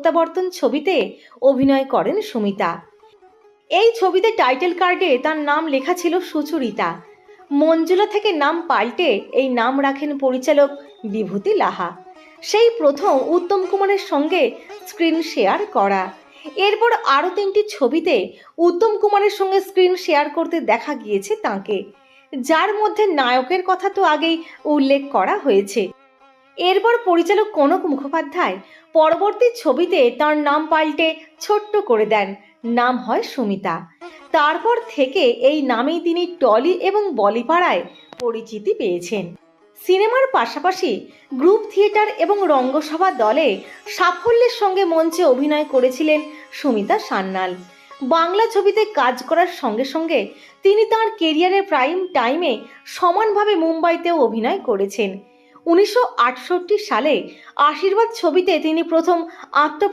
প্রত্যাবর্তন ছবিতে অভিনয় করেন সুমিতা। এই ছবিতে টাইটেল কার্ডে তার নাম লেখা ছিল সুচরিতা। মঞ্জুলা থেকে নাম পাল্টে এই নাম রাখেন পরিচালক বিভূতি লাহা। সেই প্রথম উত্তম কুমারের সঙ্গে স্ক্রিন শেয়ার করা। এরপর আরও তিনটি ছবিতে উত্তম কুমারের সঙ্গে স্ক্রিন শেয়ার করতে দেখা গিয়েছে তাকে। যার মধ্যে নায়কের কথা তো আগেই উল্লেখ করা হয়েছে। এরপর পরিচালক কনক মুখোপাধ্যায় পরবর্তী ছবিতে তার নাম পাল্টে ছোট্ট করে দেন। নাম হয় সুমিতা। তারপর থেকে এই নামেই তিনি টলি এবং বলিপাড়ায় পরিচিতি পেয়েছেন। সিনেমার পাশাপাশি গ্রুপ থিয়েটার এবং রঙ্গসভা দলে সাফল্যের সঙ্গে মঞ্চে অভিনয় করেছিলেন সুমিতা সান্যাল। বাংলা ছবিতে কাজ করার সঙ্গে সঙ্গে তিনি তার কেরিয়ারের প্রাইম টাইমে সমানভাবে মুম্বাইতেও অভিনয় করেছেন। উনিশশো আটষট্টি সালে আশীর্বাদ ছবিতে তিনি প্রথম আত্ম